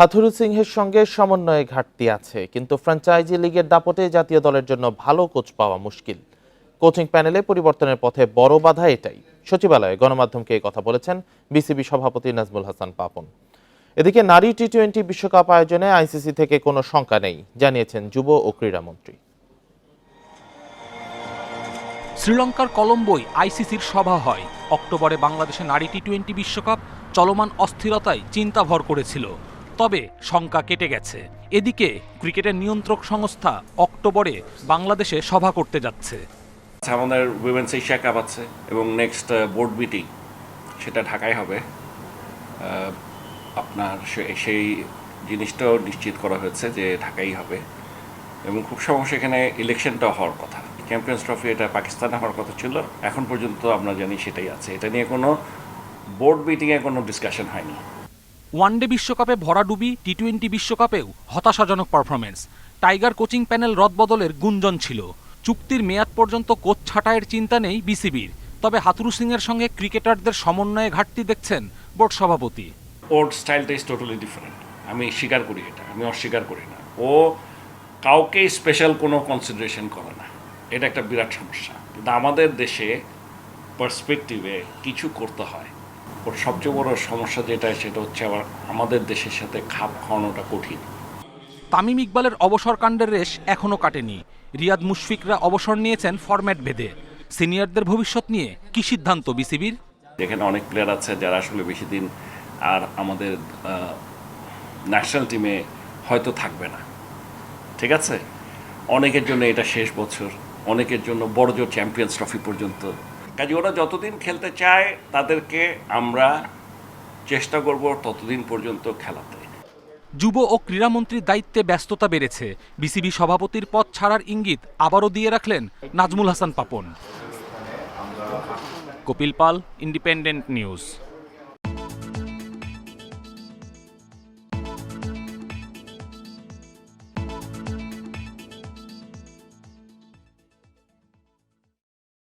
হাথুরু সিংহের সঙ্গে সমন্বয়ে ঘাটতি আছে, কিন্তু ফ্র্যাঞ্চাইজি লিগের দাপটে জাতীয় দলের জন্য ভালো কোচ পাওয়া মুশকিল। কোচিং প্যানেলে পরিবর্তনের পথে বড় বাধা এটাই। সচিবালয়ে গণমাধ্যমকে এই কথা বলেছেন বিসিবি সভাপতি নাজমুল হাসান পাপন। এদিকে নারী টি টোয়েন্টি বিশ্বকাপ আয়োজনে আইসিসি থেকে কোনো শঙ্কা নেই, জানিয়েছেন যুব ও ক্রীড়ামন্ত্রী শ্রীলঙ্কার কলম্বোয় আইসিসির সভা হয়। অক্টোবরে বাংলাদেশে নারী টি টোয়েন্টি বিশ্বকাপ চলমান অস্থিরতায় চিন্তা ভর করেছিল। তবে শঙ্কা কেটে গেছে। এদিকে ক্রিকেটের নিয়ন্ত্রক সংস্থা অক্টোবরে বাংলাদেশে সভা করতে যাচ্ছে। আচ্ছা, আমাদের উইমেন্স এশিয়া কাপ আছে এবং নেক্সট বোর্ড মিটিং সেটা ঢাকায় হবে। আপনার সেই জিনিসটাও নিশ্চিত করা হয়েছে যে ঢাকাই হবে। এবং খুব সমস্যা এখানে ইলেকশনটাও হওয়ার কথা। চ্যাম্পিয়ন্স ট্রফি এটা পাকিস্তানে হওয়ার কথা ছিল এখন পর্যন্ত আমরা জানি সেটাই আছে। এটা নিয়ে কোনো বোর্ড মিটিংয়ে কোনো ডিসকাশন হয়নি। ওয়ানডে বিশ্বকাপে ভরাডুবি টি টোয়েন্টি বিশ্বকাপেও হতাশাজনক পারফরমেন্স টাইগার কোচিং প্যানেল রদবদলের গুঞ্জন ছিল। চুক্তির মেয়াদ পর্যন্ত কোচ ছাঁটাইয়ের চিন্তা নেই বিসিবির। তবে হাতুরু সিংয়ের সঙ্গে ক্রিকেটারদের সমন্বয়ে ঘাটতি দেখছেন বোর্ড সভাপতি। ওর স্টাইলটা ইজ টোটালি ডিফারেন্ট আমি স্বীকার করি এটা। আমি অস্বীকার করি না। ও কাউকে স্পেশাল কোনো কনসিডারেশন করে না। এটা একটা বিরাট সমস্যা। কিন্তু আমাদের দেশে পার্সপেক্টিভে কিছু করতে হয়। ওর সবচেয়ে বড় সমস্যা যেটা সেটা হচ্ছে আবার আমাদের দেশের সাথে খাপ খাওয়ানোটা কঠিন। তামিম ইকবালের অবসর কাণ্ডের রেশ এখনও কাটেনি। রিয়াদ মুশফিকরা অবসর নিয়েছেন ফরম্যাট ভেদে। সিনিয়রদের ভবিষ্যৎ নিয়ে কি সিদ্ধান্ত বিসিবির? যেখানে অনেক প্লেয়ার আছে যারা আসলে বেশি দিন আর আমাদের ন্যাশনাল টিমে হয়তো থাকবে না। ঠিক আছে? অনেকের জন্য এটা শেষ বছর। অনেকের জন্য বড় জোর চ্যাম্পিয়ন্স ট্রফি পর্যন্ত কাজে ওরা যতদিন খেলতে চায়, তাদেরকে আমরা চেষ্টা করব ততদিন পর্যন্ত খেলাতে। যুব ও ক্রীড়ামন্ত্রীর দায়িত্বে ব্যস্ততা বেড়েছে। বিসিবি সভাপতির পদ ছাড়ার ইঙ্গিত আবারও দিয়ে রাখলেন Nazmul Hasan Papon. Kapil Pal, independent news.